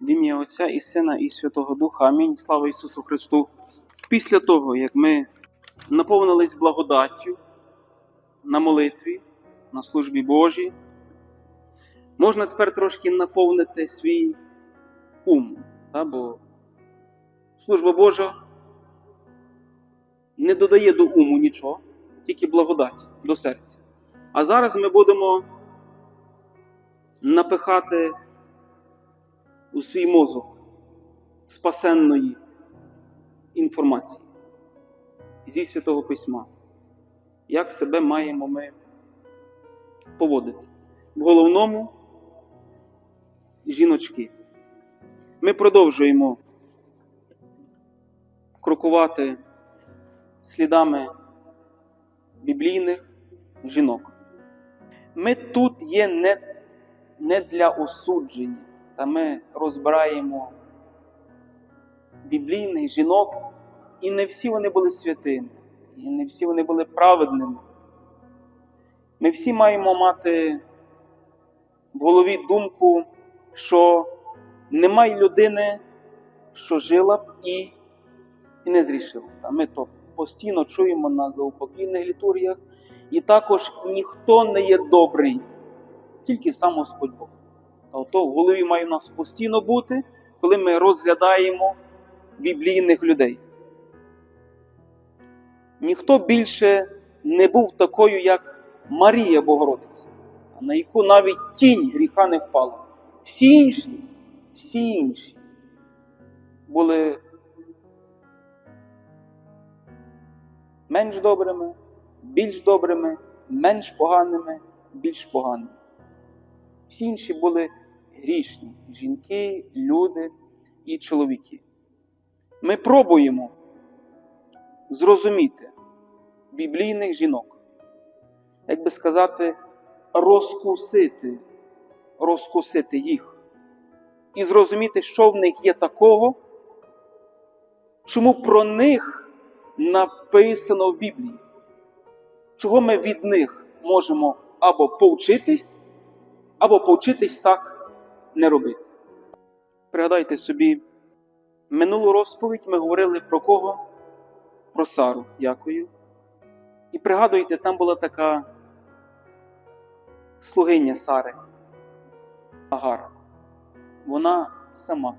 В ім'я Отця і Сина, і Святого Духа. Амінь. Слава Ісусу Христу. Після того, як ми наповнились благодаттю на молитві, на службі Божій, можна тепер трошки наповнити свій ум. Та, бо служба Божа не додає до уму нічого, тільки благодать до серця. А зараз ми будемо напихати у свій мозок спасенної інформації зі Святого Письма. Як себе маємо ми поводити? В головному жіночки. Ми продовжуємо крокувати слідами біблійних жінок. Ми тут є не, не для осудження, та ми розбираємо біблійних жінок, і не всі вони були святими, і не всі вони були праведними. Ми всі маємо мати в голові думку, що немає людини, що жила б і, і не зрішила. Та ми то постійно чуємо на заупокійних літургіях, і також ніхто не є добрий, тільки сам Господь Бог. Тобто в голові має в нас постійно бути, коли ми розглядаємо біблійних людей. Ніхто більше не був такою, як Марія Богородиця, на яку навіть тінь гріха не впала. Всі інші, всі інші були менш добрими, більш добрими, менш поганими, більш поганими. Всі інші були грішні жінки, люди і чоловіки. Ми пробуємо зрозуміти біблійних жінок, як би сказати, розкусити, розкусити їх і зрозуміти, що в них є такого, чому про них написано в Біблії, чого ми від них можемо або повчитись, або повчитись так не робити. Пригадайте собі, минулу розповідь ми говорили про кого? Про Сару, дякую. І пригадуйте, там була така слугиня Сари, Агара. Вона сама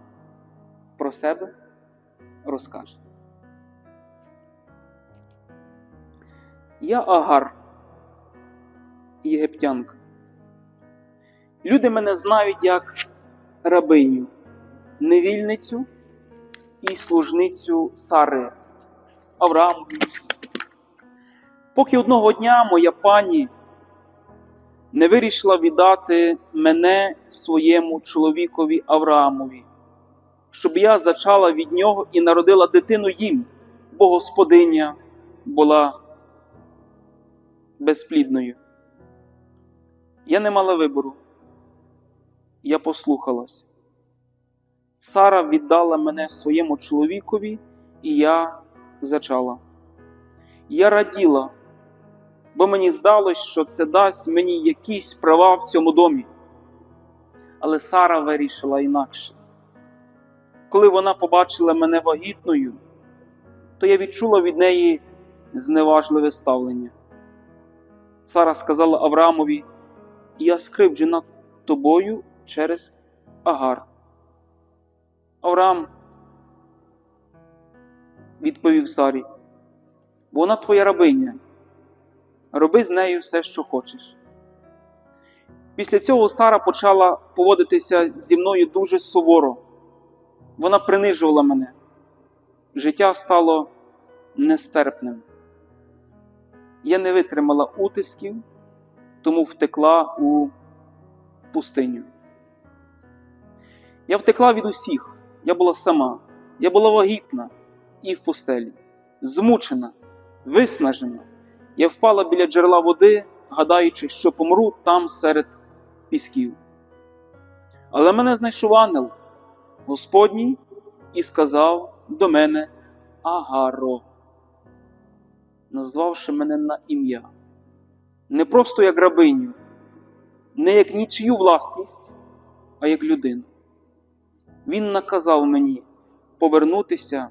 про себе розкаже. Я Агар, єгиптянка. Люди мене знають як рабиню, невільницю і служницю Сари Аврааму. Поки одного дня моя пані не вирішила віддати мене своєму чоловікові Авраамові, щоб я зачала від нього і народила дитину їм, бо господиня була безплідною. Я не мала вибору. Я послухалась. Сара віддала мене своєму чоловікові, і я зачала. Я раділа, бо мені здалось, що це дасть мені якісь права в цьому домі. Але Сара вирішила інакше. Коли вона побачила мене вагітною, то я відчула від неї зневажливе ставлення. Сара сказала Авраамові: Я скривджена тобою через Агар. Авраам відповів Сарі, вона твоя рабиня, роби з нею все, що хочеш. Після цього Сара почала поводитися зі мною дуже суворо. Вона принижувала мене. Життя стало нестерпним. Я не витримала утисків, тому втекла у пустиню. Я втекла від усіх. Я була сама, я була вагітна і в пустелі, змучена, виснажена. Я впала біля джерела води, гадаючи, що помру там серед пісків. Але мене знайшов ангел Господній і сказав до мене Агаро, назвавши мене на ім'я. Не просто як рабиню, не як нічию власність, а як людину. Він наказав мені повернутися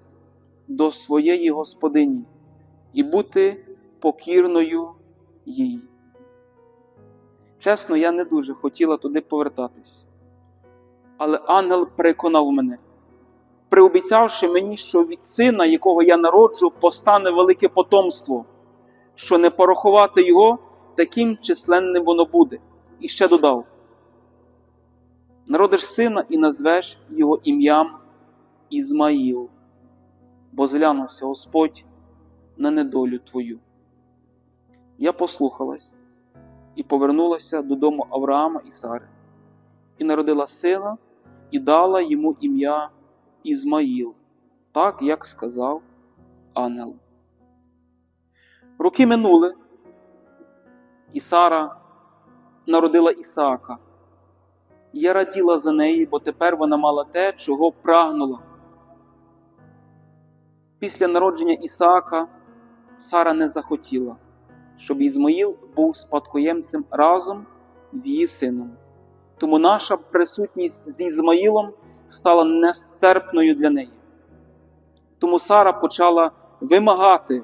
до своєї господині і бути покірною їй. Чесно, я не дуже хотіла туди повертатись. Але ангел переконав мене, приобіцявши мені, що від сина, якого я народжу, постане велике потомство, що не порахувати його, таким численним воно буде. І ще додав: народиш сина і назвеш його ім'ям Ізмаїл, бо зглянувся Господь на недолю твою. Я послухалась і повернулася додому Авраама і Сари, і народила сина, і дала йому ім'я Ізмаїл, так як сказав ангел. Роки минули, і Сара народила Ісаака. Я раділа за неї, бо тепер вона мала те, чого прагнула. Після народження Ісаака Сара не захотіла, щоб Ізмаїл був спадкоємцем разом з її сином. Тому наша присутність з Ізмаїлом стала нестерпною для неї. Тому Сара почала вимагати,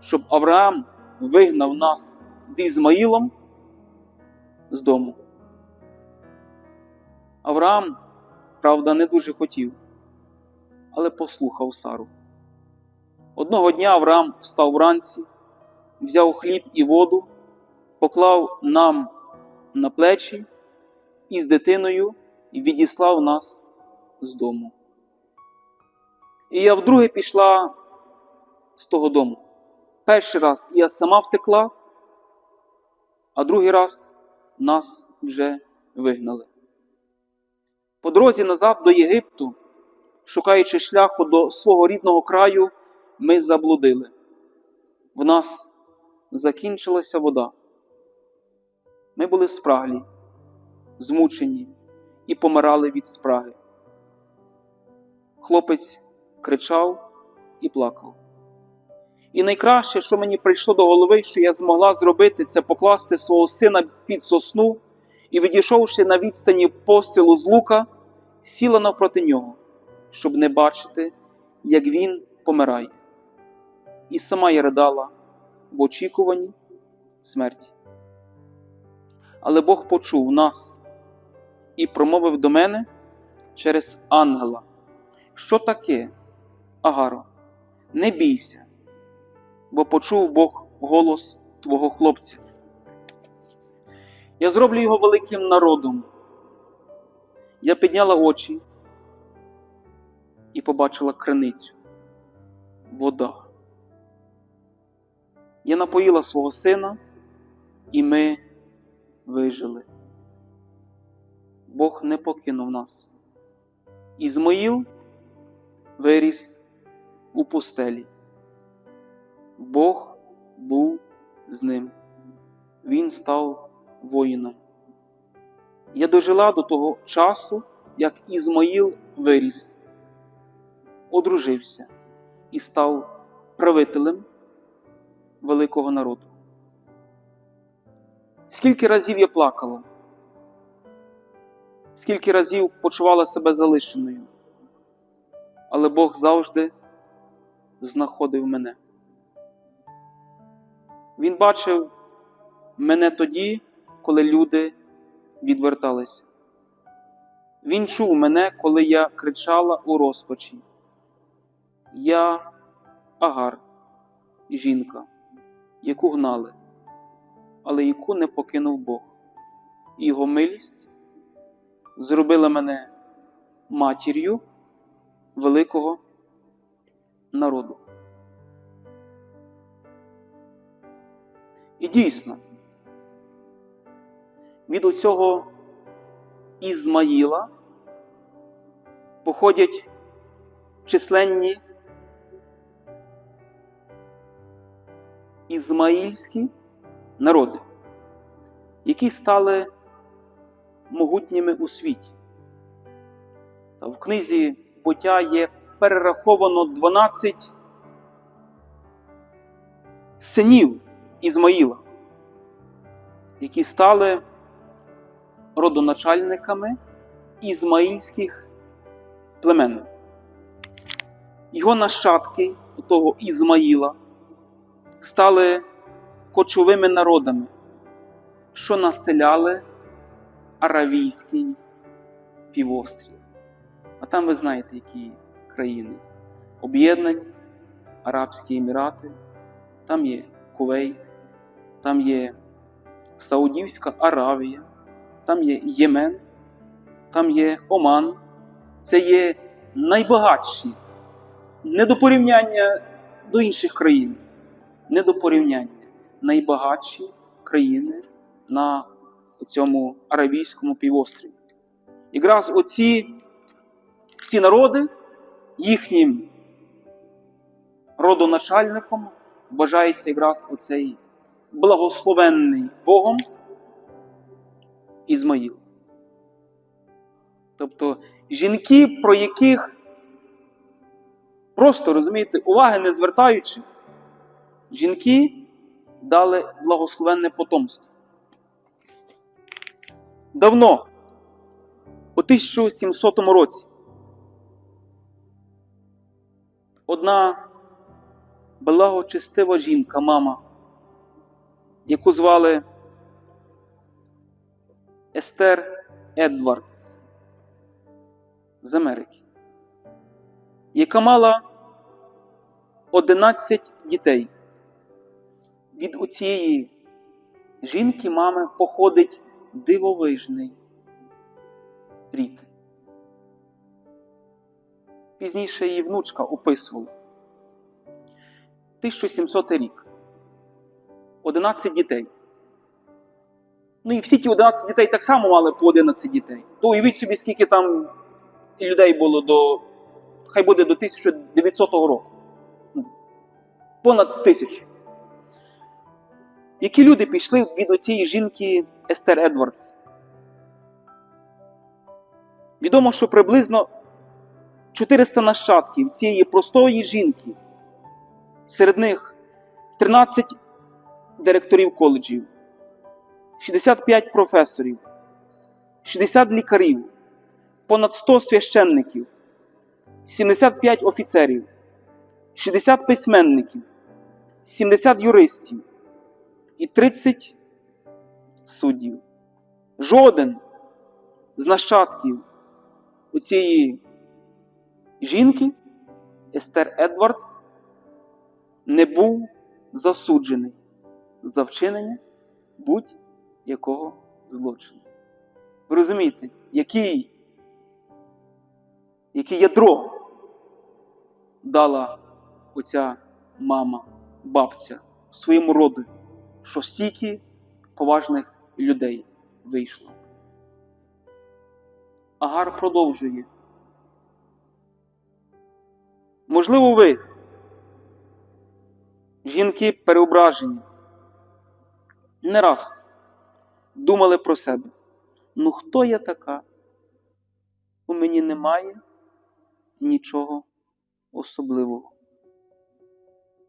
щоб Авраам вигнав нас з Ізмаїлом з дому. Авраам, правда, не дуже хотів, але послухав Сару. Одного дня Авраам встав вранці, взяв хліб і воду, поклав нам на плечі і з дитиною відіслав нас з дому. І я вдруге пішла з того дому. Перший раз я сама втекла, а другий раз нас вже вигнали. По дорозі назад до Єгипту, шукаючи шляху до свого рідного краю, ми заблудили. В нас закінчилася вода. Ми були спраглі, змучені і помирали від спраги. Хлопець кричав і плакав. І найкраще, що мені прийшло до голови, що я змогла зробити, це покласти свого сина під сосну і, відійшовши на відстані пострілу з лука, сіла навпроти нього, щоб не бачити, як він помирає. І сама я ридала в очікуванні смерті. Але Бог почув нас і промовив до мене через ангела. Що таке, Агаро? Не бійся, бо почув Бог голос твого хлопця. Я зроблю його великим народом. Я підняла очі і побачила криницю, вода. Я напоїла свого сина, і ми вижили. Бог не покинув нас. Ізмаїл виріс у пустелі. Бог був з ним. Він став воїном. Я дожила до того часу, як Ізмаїл виріс, одружився і став правителем великого народу. Скільки разів я плакала, скільки разів почувала себе залишеною, але Бог завжди знаходив мене. Він бачив мене тоді, коли люди відверталися. Він чув мене, коли я кричала у розпачі. Я агар, жінка, яку гнали, але яку не покинув Бог. Його милість зробила мене матір'ю великого народу. І дійсно, від оцього Ізмаїла походять численні ізмаїльські народи, які стали могутніми у світі. Та в книзі буття є перераховано 12 синів Ізмаїла, які стали родоначальниками ізмаїльських племен. Його нащадки, того Ізмаїла, стали кочовими народами, що населяли Аравійський півострів. А там ви знаєте, які країни. Об'єднані Арабські Емірати, там є Кувейт, там є Саудівська Аравія, там є Ємен, там є Оман. Це є найбагатші, не до порівняння до інших країн, не до порівняння найбагатші країни на цьому Аравійському півострові. Якраз оці всі народи їхнім родоначальником вважається якраз оцей благословенний Богом Ізмаїл. Тобто жінки, про яких просто розумієте, уваги не звертаючи, жінки дали благословенне потомство. Давно, у 1700 році, одна благочестива жінка, мама, яку звали Естер Едвардс з Америки, яка мала 11 дітей. Від у цієї жінки, мами, походить дивовижний рід. Пізніше її внучка описувала. 1700 рік. 11 дітей. Ну і всі ті 11 дітей так само мали по 11 дітей. То уявіть собі, скільки там людей було до. Хай буде до 1900 року. Ну, Понад тисячу. Які люди пішли від оцієї жінки Естер Едвардс? Відомо, що приблизно 400 нащадків цієї простої жінки. Серед них 13 директорів коледжів, 65 професорів, 60 лікарів, понад 100 священників, 75 офіцерів, 60 письменників, 70 юристів і 30 суддів. Жоден з нащадків у цієї жінки, Естер Едвардс, не був засуджений за вчинення будь-якого злочину. Ви розумієте, який, яке ядро дала оця мама, бабця своєму роду, що стільки поважних людей вийшло. Агар продовжує. Можливо, ви, жінки переображені, не раз думали про себе. Ну хто я така? У мені немає нічого особливого.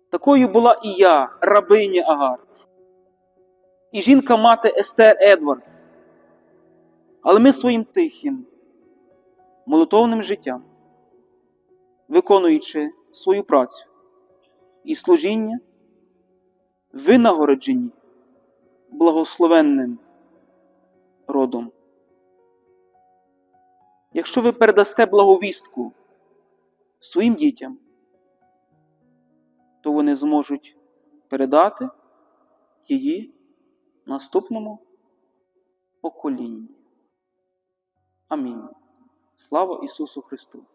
Такою була і я, рабиня Агар, і жінка мати Естер Едвардс. Але ми своїм тихим, молитовним життям, виконуючи свою працю і служіння, винагороджені благословенним родом. Якщо ви передасте благовістку своїм дітям, то вони зможуть передати її наступному поколінню. Амінь. Слава Ісусу Христу!